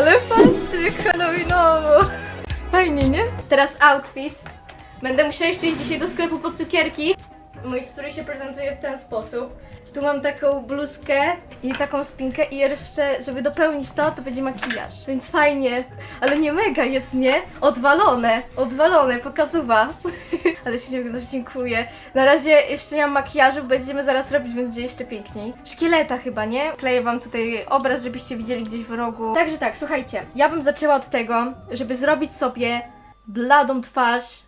Ale patrzcie, jak halloweenowo. Fajnie, nie? Teraz outfit. Będę musiała jeszcze iść dzisiaj do sklepu po cukierki. Mój strój się prezentuje w ten sposób. Tu mam taką bluzkę i taką spinkę i jeszcze, żeby dopełnić to, to będzie makijaż. Więc fajnie, ale nie mega jest, nie? Odwalone, odwalone, pokazuwa. ale się dość dziękuję. Na razie jeszcze nie mam makijażu, będziemy zaraz robić, więc będzie jeszcze piękniej. Szkieleta chyba, nie? Kleję wam tutaj obraz, żebyście widzieli gdzieś w rogu. Także tak, słuchajcie, ja bym zaczęła od tego, żeby zrobić sobie bladą twarz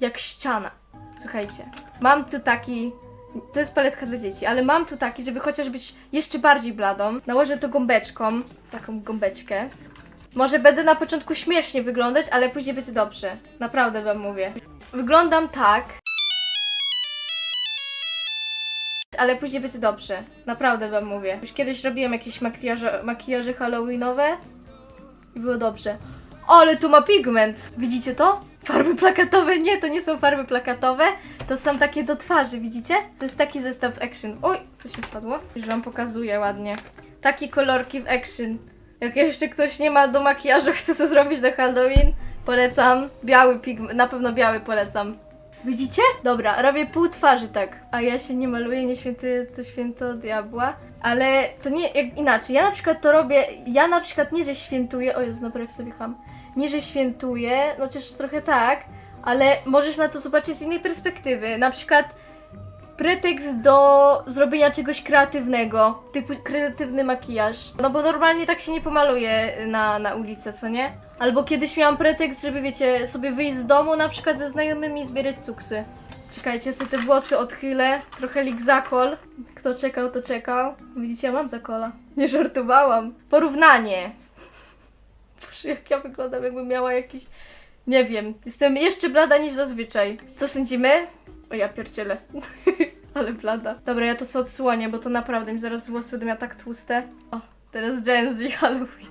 jak ściana. Słuchajcie, mam tu taki. To jest paletka dla dzieci, ale mam tu taki, żeby chociaż być jeszcze bardziej bladą. Nałożę to gąbeczką, taką gąbeczkę. Może będę na początku śmiesznie wyglądać, ale później będzie dobrze. Naprawdę wam mówię. Wyglądam tak. Ale później będzie dobrze. Naprawdę wam mówię. Już kiedyś robiłem jakieś makijaże, makijaże halloweenowe i było dobrze. Ale tu ma pigment! Widzicie to? Farby plakatowe? Nie, to nie są farby plakatowe. To są takie do twarzy, widzicie? To jest taki zestaw action. Oj, coś mi spadło. Już wam pokazuję ładnie. Takie kolorki w action. Jak jeszcze ktoś nie ma do makijażu, chce co zrobić do Halloween, polecam. Biały pigment, na pewno biały polecam. Widzicie? Dobra, robię pół twarzy tak. A ja się nie maluję, nie świętuję to święto diabła. Ale to nie, jak inaczej. Ja na przykład to robię, ja na przykład nie, że świętuję, o Jezu, naprawię sobie ham. Nie, że świętuję, no chociaż trochę tak, ale możesz na to zobaczyć z innej perspektywy. Na przykład pretekst do zrobienia czegoś kreatywnego, typu kreatywny makijaż. No bo normalnie tak się nie pomaluje na, na ulicę, co nie? Albo kiedyś miałam pretekst, żeby wiecie, sobie wyjść z domu na przykład ze znajomymi i zbierać cuksy. Czekajcie, sobie te włosy odchylę, trochę ligzakol. Kto czekał, to czekał. Widzicie, ja mam zakola. Nie żartowałam. Porównanie. Boże, jak ja wyglądam, jakbym miała jakiś... Nie wiem, jestem jeszcze blada niż zazwyczaj. Co sądzimy? O ja pierdzielę. Ale blada. Dobra, ja to sobie odsłonię, bo to naprawdę mi zaraz włosy będę miała tak tłuste. O, teraz Gen Z Halloween.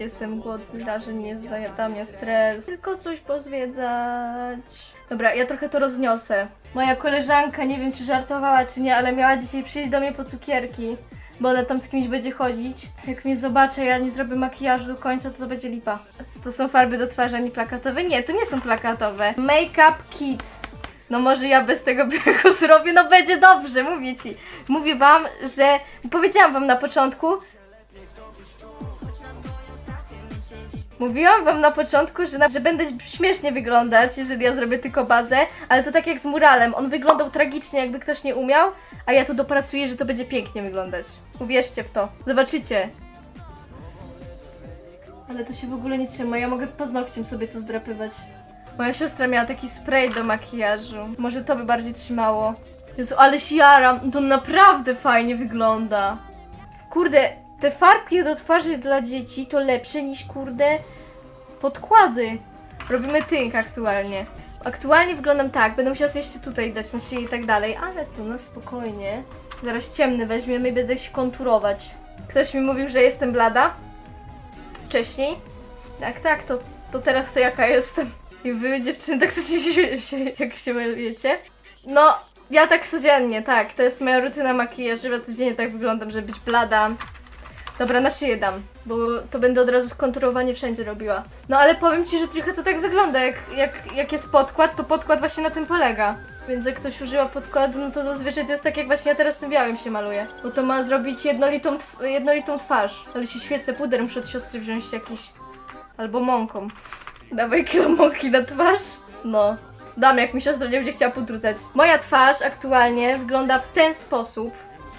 Jestem głodny, wrażeń nie zdaje mnie stres. Tylko coś pozwiedzać. Dobra, ja trochę to rozniosę. Moja koleżanka, nie wiem czy żartowała czy nie, ale miała dzisiaj przyjść do mnie po cukierki. Ona tam z kimś będzie chodzić. Jak mnie zobaczy, ja nie zrobię makijażu do końca, to to będzie lipa. To są farby do twarzy, a nie plakatowe? Nie, to nie są plakatowe. Make-up kit. No może ja bez tego białego zrobię, no będzie dobrze, mówię ci. Mówię wam, że powiedziałam wam na początku. Mówiłam wam na początku, że, na, że będę śmiesznie wyglądać, jeżeli ja zrobię tylko bazę, ale to tak jak z muralem. On wyglądał tragicznie, jakby ktoś nie umiał, a ja to dopracuję, że to będzie pięknie wyglądać. Uwierzcie w to. Zobaczycie. Ale to się w ogóle nie trzyma. Ja mogę paznokciem sobie to zdrapywać. Moja siostra miała taki spray do makijażu. Może to by bardziej trzymało. Jezu, ale się jaram. To naprawdę fajnie wygląda. Kurde, te farbki do twarzy dla dzieci to lepsze niż, kurde, podkłady. Robimy tynk aktualnie. Aktualnie wyglądam tak, będę musiała sobie jeszcze tutaj dać na szyję i tak dalej, ale to na spokojnie. Zaraz ciemny weźmiemy i będę się konturować. Ktoś mi mówił, że jestem blada. Wcześniej. Tak, tak, to, to teraz to jaka jestem. I wy dziewczyny tak sobie się, jak się malujecie. No, ja tak codziennie, tak. To jest moja rutyna makijażowa. Codziennie tak wyglądam, żeby być blada. Dobra, na szyję dam, bo to będę od razu skonturowanie wszędzie robiła. No ale powiem ci, że trochę to tak wygląda, jak, jak, jak jest podkład, to podkład właśnie na tym polega. Więc jak ktoś używa podkładu, no to zazwyczaj to jest tak jak właśnie ja teraz tym białym się maluję. Bo to ma zrobić jednolitą, tw- jednolitą twarz. Ale się świecę puder, muszę od siostry wziąć jakiś. Albo mąką. Dawaj kilo mąki na twarz. No. Dam, jak mi siostra nie będzie chciała pudrucać. Moja twarz aktualnie wygląda w ten sposób.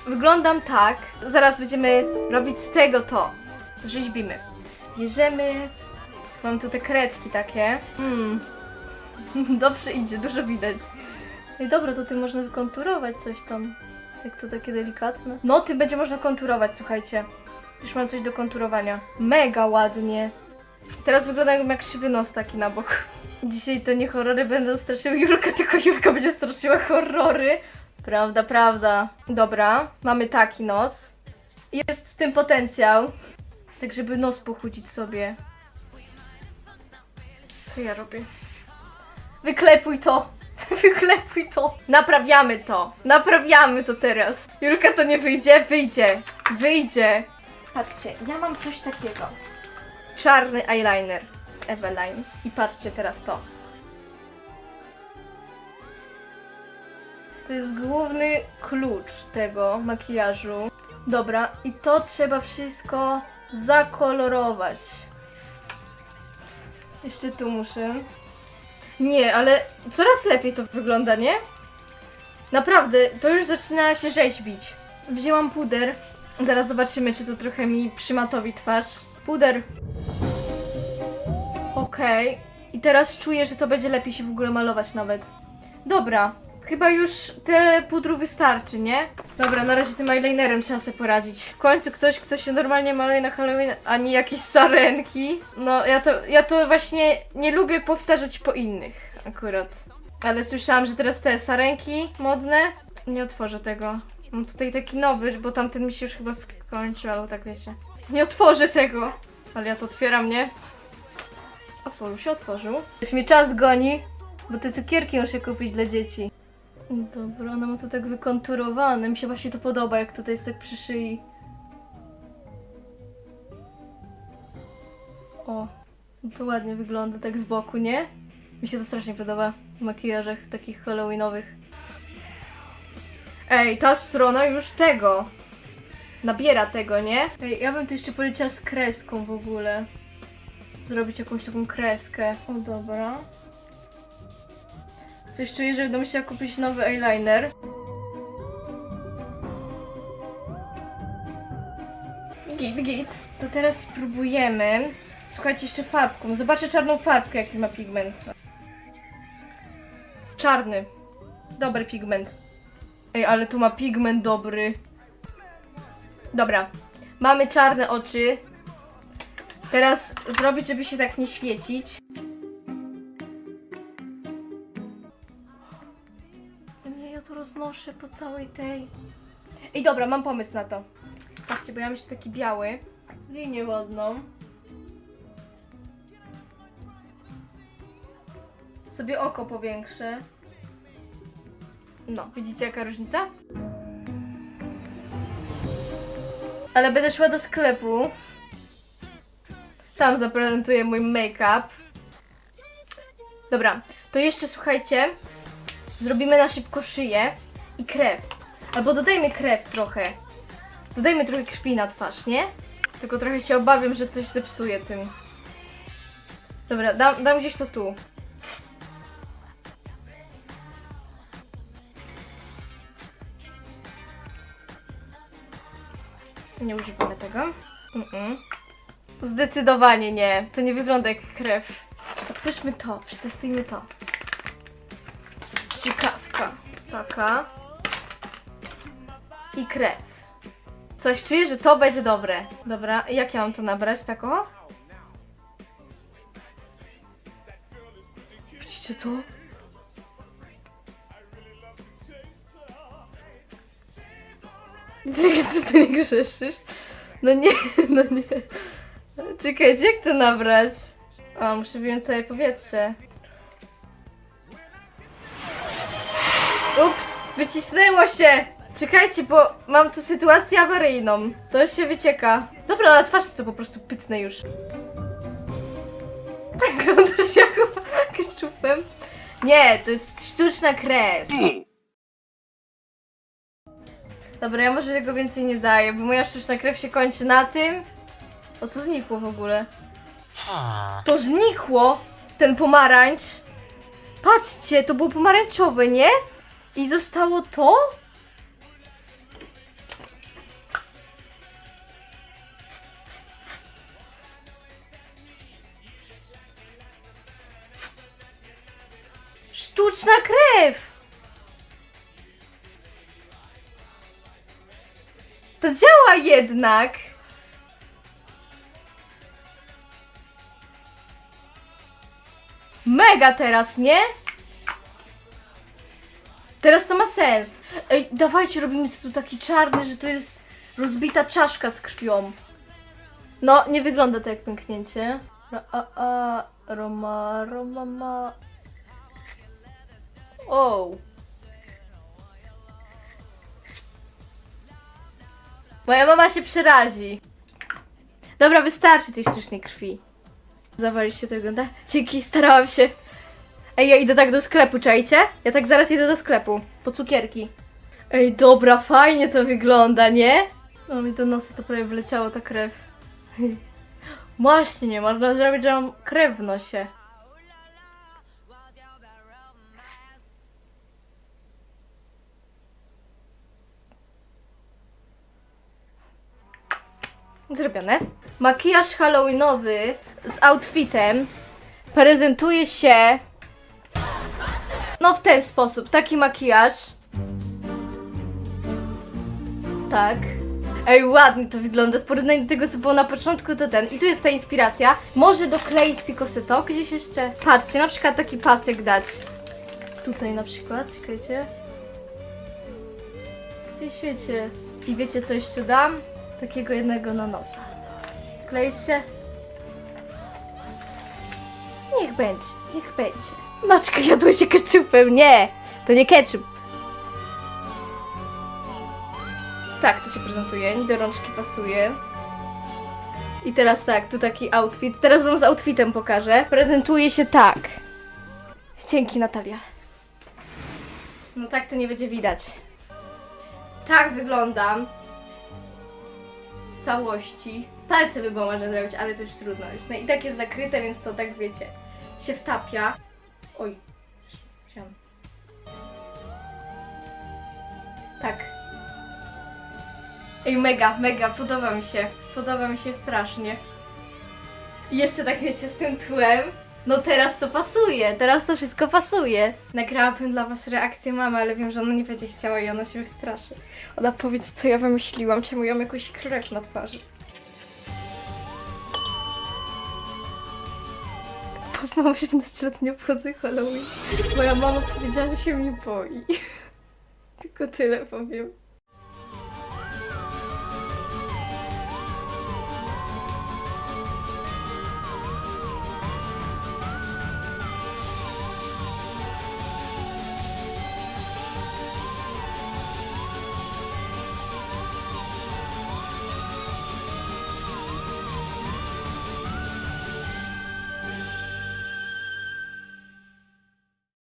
Wyglądam tak. Zaraz będziemy robić z tego to. Rzeźbimy. Bierzemy. Mam tu te kredki takie. Mm. Dobrze idzie, dużo widać. I dobra, to tym można wykonturować coś tam. Jak to takie delikatne. No, tym będzie można konturować, słuchajcie. Już mam coś do konturowania. Mega ładnie. Teraz wygląda jak krzywy nos taki na bok. Dzisiaj to nie horrory będą straszyły Julka, tylko Julka będzie straszyła horrory. Prawda, prawda. Dobra, mamy taki nos. Jest w tym potencjał. Tak, żeby nos pochudzić sobie. Co ja robię? Wyklepuj to! Wyklepuj to! Naprawiamy to! Naprawiamy to teraz! Julka to nie wyjdzie? Wyjdzie! Wyjdzie! Patrzcie, ja mam coś takiego. czarny eyeliner z Eveline. I patrzcie teraz to. To jest główny klucz tego makijażu. Dobra, i to trzeba wszystko zakolorować. Jeszcze tu muszę. Nie, ale coraz lepiej to wygląda, nie? Naprawdę, to już zaczyna się rzeźbić. Wzięłam puder. Zaraz zobaczymy, czy to trochę mi przymatowi twarz. Puder. Okej. I teraz czuję, że to będzie lepiej się w ogóle malować nawet. Dobra. Chyba już tyle pudru wystarczy, nie? Dobra, na razie tym eyelinerem trzeba sobie poradzić. W końcu ktoś, kto się normalnie maluje na Halloween, a nie jakieś sarenki. No, ja to, ja to właśnie nie lubię powtarzać po innych akurat. Ale słyszałam, że teraz te sarenki modne. Nie otworzę tego. Mam tutaj taki nowy, bo tamten mi się już chyba skończył, albo tak wiecie. Nie otworzę tego. Ale ja to otwieram, nie? Otworzył się, otworzył. Już mi czas goni, bo te cukierki muszę kupić dla dzieci. Dobra, ona ma to tak wykonturowane. Mi się właśnie to podoba, jak tutaj jest tak przy szyi. O, no to ładnie wygląda tak z boku, nie? Mi się to strasznie podoba w makijażach takich halloweenowych. Ej, ta strona już tego. Nabiera tego, nie? Ej, ja bym tu jeszcze poleciała z kreską w ogóle. Zrobić jakąś taką kreskę. O, dobra. Coś czuję, że będę musiała kupić nowy eyeliner. Git, git. To teraz spróbujemy. Słuchajcie, jeszcze farbką. Zobaczę czarną farbkę, jaki ma pigment. Czarny. Dobry pigment. Ej, ale tu ma pigment dobry. Dobra. Mamy czarne oczy. Teraz zrobić, żeby się tak nie świecić. To roznoszę po całej tej. Ej, dobra, mam pomysł na to. Patrzcie, bo ja mam jeszcze taki biały. Linię wodną. Sobie oko powiększę. No, widzicie jaka różnica? Ale będę szła do sklepu. Tam zaprezentuję mój make-up. Dobra, to jeszcze słuchajcie, zrobimy na szybko szyję i krew. Albo dodajmy krew trochę. Dodajmy trochę krwi na twarz, nie? Tylko trochę się obawiam, że coś zepsuje tym. Dobra, dam, dam gdzieś to tu. Nie używamy tego. Mm-mm. Zdecydowanie nie. To nie wygląda jak krew. Otwórzmy to, przetestujmy to. Taka. I krew. Coś czuję, że to będzie dobre. Dobra, jak ja mam to nabrać? Tak o? Widzicie to? Co ty nie grzeszysz? No nie, no nie. Czekajcie, jak to nabrać? O, muszę wyjąć całe powietrze. Wycisnęło się! Czekajcie, bo mam tu sytuację awaryjną. To się wycieka. Dobra, na twarz to po prostu pycnę już. Wyglądasz jak keczupem. Nie, to jest sztuczna krew. Dobra, ja może tego więcej nie daję, bo moja sztuczna krew się kończy na tym. O, co znikło w ogóle? To znikło! Ten pomarańcz. Patrzcie, to było pomarańczowe, nie? I zostało to? Sztuczna krew! To działa jednak! Mega teraz, nie? Teraz to ma sens. Ej, dawajcie, robimy sobie tu taki czarny, że to jest rozbita czaszka z krwią. No, nie wygląda to jak pęknięcie. Ra, a, a, Roma, Roma, ma. O. Moja mama się przerazi. Dobra, wystarczy tej sztucznej krwi. Zawaliście to wygląda? Dzięki, starałam się. Ej, ja idę tak do sklepu, czajcie? Ja tak zaraz idę do sklepu. Po cukierki. Ej, dobra, fajnie to wygląda, nie? No mi do nosa to prawie wleciało ta krew. Właśnie, nie można zrobić, że mam krew w nosie. Zrobione. Makijaż halloweenowy z outfitem prezentuje się no w ten sposób. Taki makijaż. Tak. Ej, ładnie to wygląda. W porównaniu do tego, co było na początku, to ten. I tu jest ta inspiracja. Może dokleić tylko se to gdzieś jeszcze. Patrzcie, na przykład taki pasek dać. Tutaj na przykład, czekajcie. Gdzieś wiecie. I wiecie co jeszcze dam? Takiego jednego na nosa. Klei się. Będzie, niech będzie. Maczka jadła się ketchupem, nie! To nie ketchup. Tak to się prezentuje, do rączki pasuje. I teraz tak, tu taki outfit. Teraz wam z outfitem pokażę. Prezentuje się tak. Dzięki Natalia. No tak to nie będzie widać. Tak wyglądam. W całości. Palce by było można zrobić, ale to już trudno. No i tak jest zakryte, więc to tak wiecie. Się wtapia. Oj. Chciałam. Tak. Ej, mega, mega, podoba mi się. Podoba mi się strasznie. I jeszcze tak wiecie, z tym tłem. No teraz to pasuje, teraz to wszystko pasuje. Nagrałabym dla was reakcję mamy, ale wiem, że ona nie będzie chciała i ona się wystraszy. Ona powie, co ja wymyśliłam, czemu ja mam jakąś krew na twarzy. Mam 18 lat, nie obchodzę Halloween. Moja mama powiedziała, że się mnie boi. Tylko tyle powiem.